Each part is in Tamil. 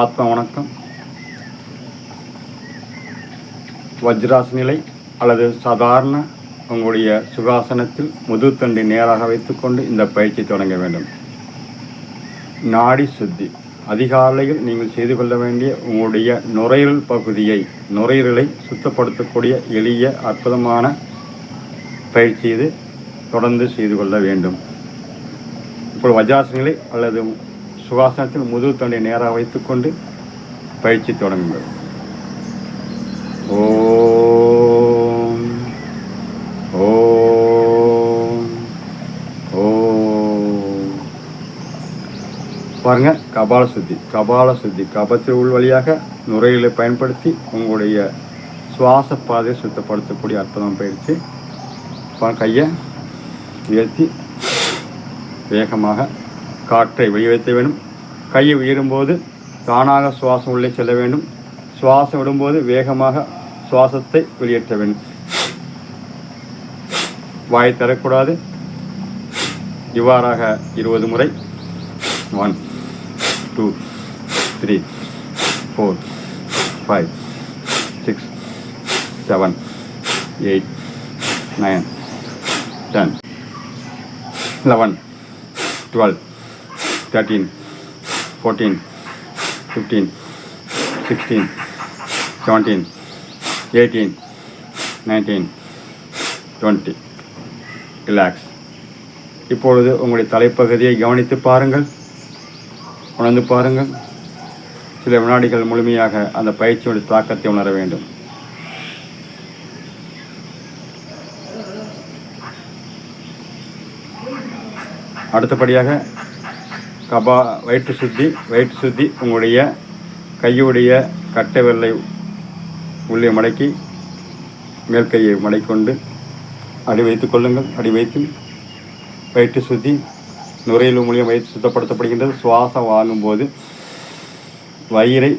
ஆத்ம வணக்கம். வஜ்ராஸ் நிலை அல்லது சாதாரண உங்களுடைய சுகாசனத்தில் முதுத்தண்டை நேராக வைத்துக்கொண்டு இந்த பயிற்சி தொடங்க வேண்டும். நாடி சுத்தி. அதிகாலையில் நீங்கள் செய்து கொள்ள வேண்டிய உங்களுடைய நுரையீரல் பகுதியை நுரையீரலை சுத்தப்படுத்தக்கூடிய எளிய அற்புதமான பயிற்சி இது தொடர்ந்து செய்து கொள்ள வேண்டும். இப்போ வஜாசனிலை அல்லது சுகாசனத்தில் முதுகு தண்டை நேராக வைத்துக்கொண்டு பயிற்சி தொடங்குங்கள். ஓம் ஓம் ஓம். பாருங்க கபால சுத்தி கபால சுத்தி கபத்தில் உள் வழியாக நுரையீரலை பயன்படுத்தி உங்களுடைய சுவாச பாதையை சுத்தப்படுத்தக்கூடிய அற்புதம் பயிற்சி. கையை உயர்த்தி வேகமாக காற்றை வெளியேற்ற வேண்டும். கையை உயரும்போது தானாக சுவாசம் உள்ளே செல்ல வேண்டும். சுவாசம் விடும்போது வேகமாக சுவாசத்தை வெளியேற்ற வேண்டும். வாய் தரக்கூடாது இவ்வாறாக இருபது முறை. One two three four five six seven eight nine ten eleven twelve thirteen fourteen fifteen sixteen seventeen eighteen nineteen twenty relax இப்பொழுது உங்களுடைய தலைப்பகுதியை கவனித்து பாருங்கள். உணர்ந்து பாருங்கள். சில வினாடிகள் முழுமையாக அந்த பயிற்சியுடைய தாக்கத்தை உணர வேண்டும். அடுத்தபடியாக கபா வயிற்று சுத்தி வயிற்று சுத்தி உங்களுடைய கையுடைய கட்டை வெள்ளை உள்ளே மடக்கி மேல் கையை மடக்கொண்டு அடி வைத்துக் கொள்ளுங்கள். அடி வைத்து வயிற்று சுத்தி நுரையீரல் மூலியம் வயிற்று சுத்தப்படுத்தப்படுகின்றது. சுவாசம் வாங்கும்போது வயிறை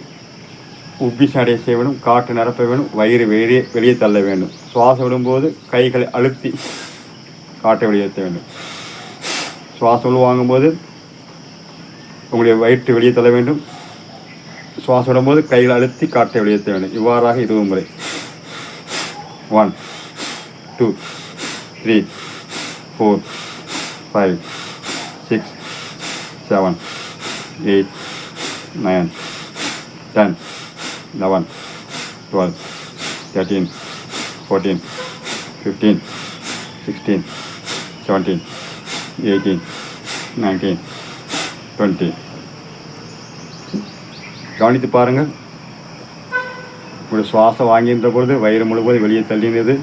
உப்பிச அடைய செய்ய வேண்டும். காற்று நிரப்ப வேண்டும். வயிறு வெளியே வெளியே தள்ள வேண்டும். சுவாசம் விடும்போது கைகளை அழுத்தி காட்டை வெளியேற்ற வேண்டும். சுவாசம் வாங்கும்போது உங்களுடைய வயிற்று வெளியே தள்ள வேண்டும். சுவாசம் விடும்போது கையில் அழுத்தி காற்றை வெளியேற்ற வேண்டும். இவ்வாறாக இருபது முறை one two three four five six seven eight nine ten eleven twelve thirteen fourteen fifteen sixteen seventeen eighteen nineteen twenty கவனித்து பாருங்கள். ஒரு சுவாசம் வாங்குகின்ற பொழுது வயிறு முழுவதும் வெளியே தள்ளினது.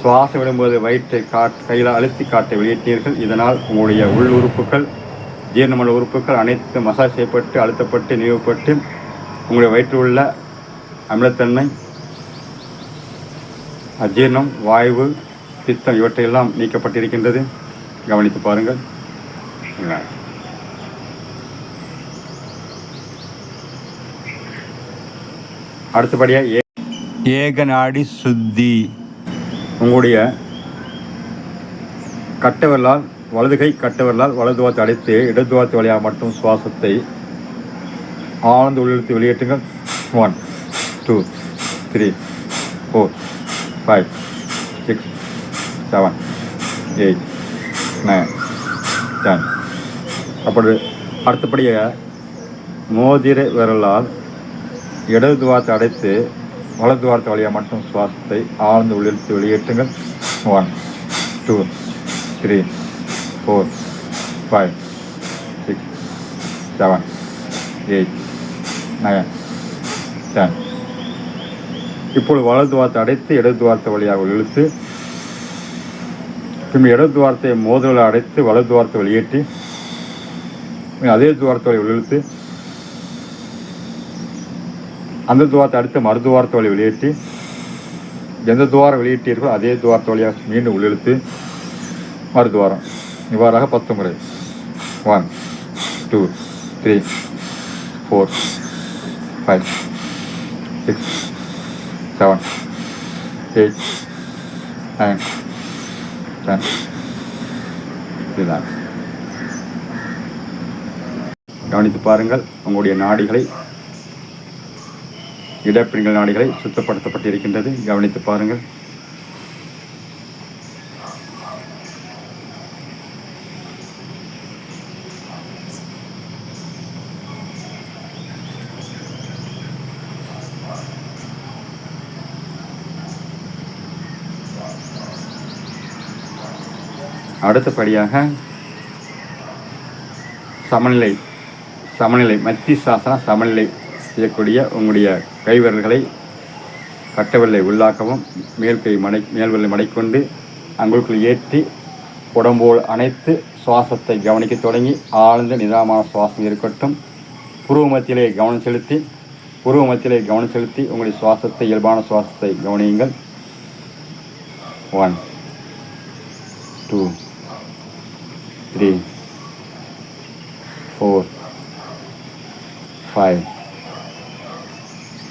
சுவாசம் விடும்போது வயிற்றை காட் கையில் அழுத்தி காட்டை வெளியேற்றினீர்கள். இதனால் உங்களுடைய உள் உறுப்புகள் ஜீரணமல உறுப்புகள் அனைத்து மசாஜ் செய்யப்பட்டு அழுத்தப்பட்டு நிறுவப்பட்டு உங்களுடைய வயிற்றில் உள்ள அமிலத்தன்மை அஜீரணம் வாய்வு பித்தம் இவற்றையெல்லாம் நீக்கப்பட்டிருக்கின்றது. கவனித்து பாருங்கள். அடுத்தபடியாக ஏ ஏகநாடி சுத்தி. உங்களுடைய கட்டவரலால் வலது கை கட்டவரலால் வலது வாரத்தை அடைத்து இடது வாரத்து வழியாக மட்டும் சுவாசத்தை ஆழ்ந்து உள்ளிழுத்து வெளியேற்றுங்கள். One two three four five six seven eight nine ten அப்படி அடுத்தபடியாக மோதிர விரலால் இடது துவாரத்தை அடைத்து வலது துவாரத்தை வழியாக மட்டும் சுவாசத்தை ஆழ்ந்து உள்ளிழுத்து வெளியேற்றுங்கள். One two three four five six seven eight nine ten இப்பொழுது வலது துவாரத்தை அடைத்து இடது துவாரத்தை வழியாக இழுத்து பின் இடது துவாரத்தை மோதலில் அடைத்து வலது துவாரத்தை வெளியேற்றி அதே துவாரத்தை வழி இழுத்து அந்த துவாரத்தை அடுத்து மறு துவாரத்தை வழி வெளியேற்றி எந்த துவாரம் வெளியிட்டீர்களோ அதே துவாரத்தை வழியாக மீண்டும் உள்ளிழுத்து மறு துவாரம். இவ்வாறாக பத்து முறை. One two three four five six seven eight nine ten இதுதான். கவனித்து பாருங்கள் உங்களுடைய நாடிகளை இடப்பெண்கள் நாடுகளை சுத்தப்படுத்தப்பட்டிருக்கின்றது. கவனித்து பாருங்கள். அடுத்தபடியாக சமநிலை சமநிலை மத்தி சாசன சமநிலை செய்யக்கூடிய உங்களுடைய கைவிரல்களை கட்டவில்லை உள்ளாக்கவும் மேல் கை மடை மேல்விரலை மடைக்கொண்டு அங்குக்குள் ஏற்றி உடம்போடு அனைத்து சுவாசத்தை கவனிக்க தொடங்கி ஆழ்ந்த நிதானமான சுவாசம் இருக்கட்டும். புருவ மத்தியிலே கவனம் செலுத்தி புருவ மத்தியிலே கவனம் செலுத்தி உங்களுடைய சுவாசத்தை இயல்பான சுவாசத்தை கவனியுங்கள். One two three four five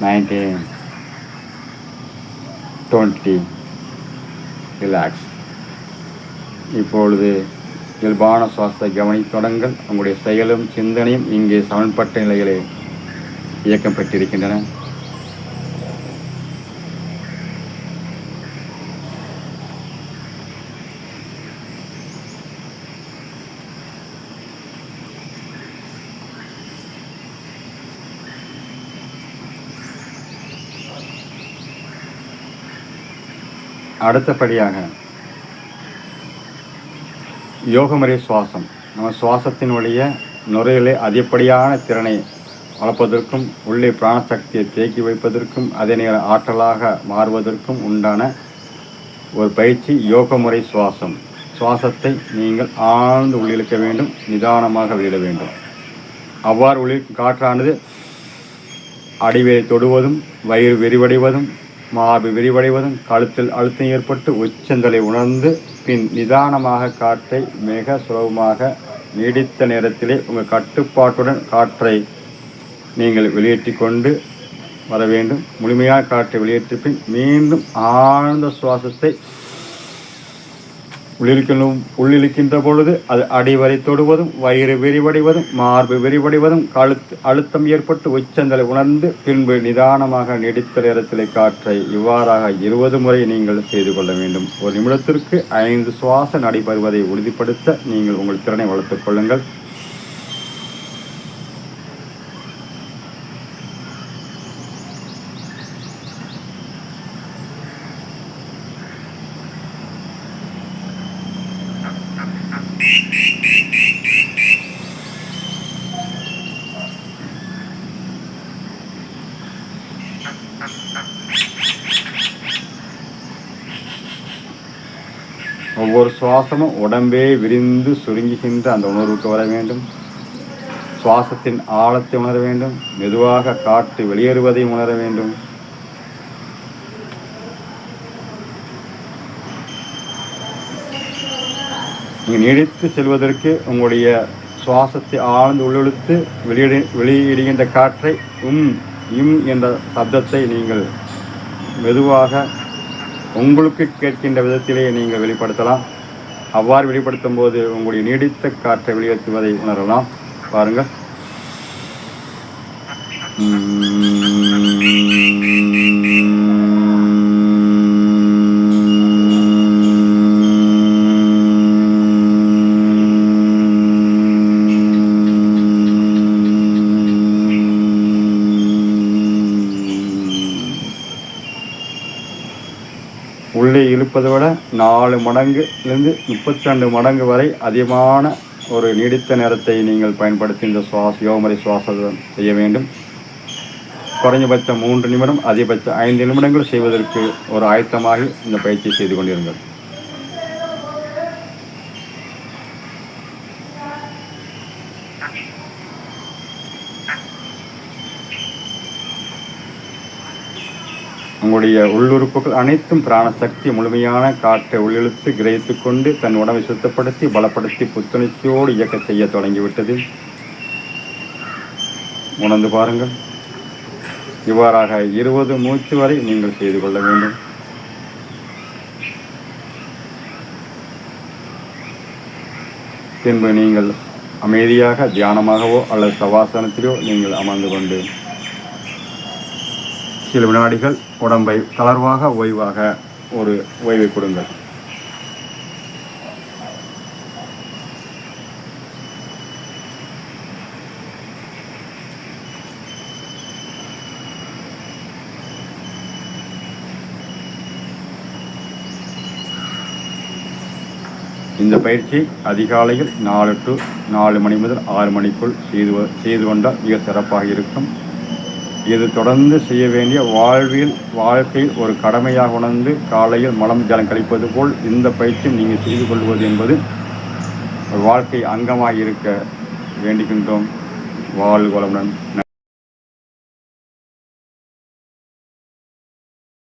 Nineteen. Twenty relax இப்பொழுது இயல்பான சுவாசத்தை கவனித் தொடங்கள் உங்களுடைய செயலும் சிந்தனையும் இங்கே சமன்பட்ட நிலையிலே இயக்கம் பெற்றிருக்கின்றன அடுத்தபடியாக யோகமுறை சுவாசம். நம்ம சுவாசத்தினுடைய நுரையிலே அதிகப்படியான திறனை வளர்ப்பதற்கும் உள்ளே பிராணசக்தியை தேக்கி வைப்பதற்கும் அதே நேர ஆற்றலாக மாறுவதற்கும் உண்டான ஒரு பயிற்சி யோக முறை சுவாசம். சுவாசத்தை நீங்கள் ஆழ்ந்து உள்ளிழுக்க வேண்டும் நிதானமாக வெளியிட வேண்டும். அவ்வாறு உள்ளிழுக்கும் காற்றானது அடிவேரை தொடுவதும் வயிறு விரிவடைவதும் மார்பு விரிவடைவதும் கழுத்தில் அழுத்தம் ஏற்பட்டு உச்சந்தலை உணர்ந்து பின் நிதானமாக காற்றை மிக சுலபமாக நீடித்த நேரத்திலே உங்கள் கட்டுப்பாட்டுடன் காற்றை நீங்கள் வெளியேற்றி கொண்டு வர வேண்டும். முழுமையாக காற்றை வெளியேற்றி பின் மீண்டும் ஆழ்ந்த சுவாசத்தை உள்ளிருக்கணும் உள்ளிருக்கின்ற பொழுது அது அடிவரை தொடுவதும் வயிறு விரிவடைவதும் மார்பு விரிவடைவதும் கழுத்து அழுத்தம் ஏற்பட்டு உச்சந்தலை உணர்ந்து பின்பு நிதானமாக நீடித்த நேரத்தில் காற்றை இவ்வாறாக இருபது முறை நீங்கள் செய்து கொள்ள வேண்டும். ஒரு நிமிடத்திற்கு ஐந்து சுவாச நடைபெறுவதை உறுதிப்படுத்த நீங்கள் உங்கள் திறனை வளர்த்துக் கொள்ளுங்கள். ஒவ்வொரு சுவாசமும் உடம்பே விரிந்து சுருங்குகின்ற அந்த உணர்வுக்கு வர வேண்டும். சுவாசத்தின் ஆழத்தை உணர வேண்டும். மெதுவாக காற்று வெளியேறுவதையும் உணர வேண்டும். நீங்கள் நீடித்து செல்வதற்கு உங்களுடைய சுவாசத்தை ஆழ்ந்து உள்ளெழுத்து வெளியிடு வெளியிடுகின்ற காற்றை உம் இம் என்ற சப்தத்தை நீங்கள் மெதுவாக உங்களுக்கு கேட்கின்ற விதத்திலேயே நீங்கள் வெளிப்படுத்தலாம். அவ்வாறு வெளிப்படுத்தும் போது உங்களுடைய நீடித்த காற்றை வெளியேற்றுவதை உணரலாம். பாருங்கள் உள்ளே இழுப்பதை விட நாலு மடங்குலேருந்து முப்பத்தி ரெண்டு மடங்கு வரை அதிகமான ஒரு நீடித்த நேரத்தை நீங்கள் பயன்படுத்தி இந்த சுவாச யோகமுறை சுவாசம் செய்ய வேண்டும். குறைஞ்சபட்சம் மூன்று நிமிடம் அதிகபட்சம் ஐந்து நிமிடங்கள் செய்வதற்கு ஒரு ஆயத்தமாக இந்த பயிற்சி செய்து கொண்டிருங்கள். உங்களுடைய உள்ளுறுப்புகள் அனைத்தும் பிராணசக்தி முழுமையான காற்றை உள்ளிழுத்து கிரகித்து கொண்டு தன் உடம்பை சுத்தப்படுத்தி பலப்படுத்தி புத்துணர்ச்சியோடு இயக்க செய்ய தொடங்கிவிட்டது. உணர்ந்து பாருங்கள். இவ்வாறாக இருபது மூச்சு வரை நீங்கள் செய்து கொள்ள வேண்டும். பின்பு நீங்கள் அமைதியாக தியானமாகவோ அல்லது சவாசனத்திலோ நீங்கள் அமர்ந்து கொண்டு சில வினாடிகள் உடம்பை தளர்வாக ஓய்வாக ஒரு ஓய்வை கொடுங்கள். இந்த பயிற்சி அதிகாலையில் நாலு டு நாலு மணி முதல் ஆறு மணிக்குள் செய்து செய்து கொண்டால் மிக சிறப்பாக இருக்கும். இது தொடர்ந்து செய்ய வேண்டிய வாழ்வில் வாழ்க்கையில் ஒரு கடமையாக உணர்ந்து காலையில் மலம் ஜலம் கழிப்பது போல் இந்த பயிற்சியும் நீங்கள் செய்து கொள்வது என்பது வாழ்க்கை அங்கமாக இருக்க வேண்டுகின்றோம். வாழ் வளமுடன்.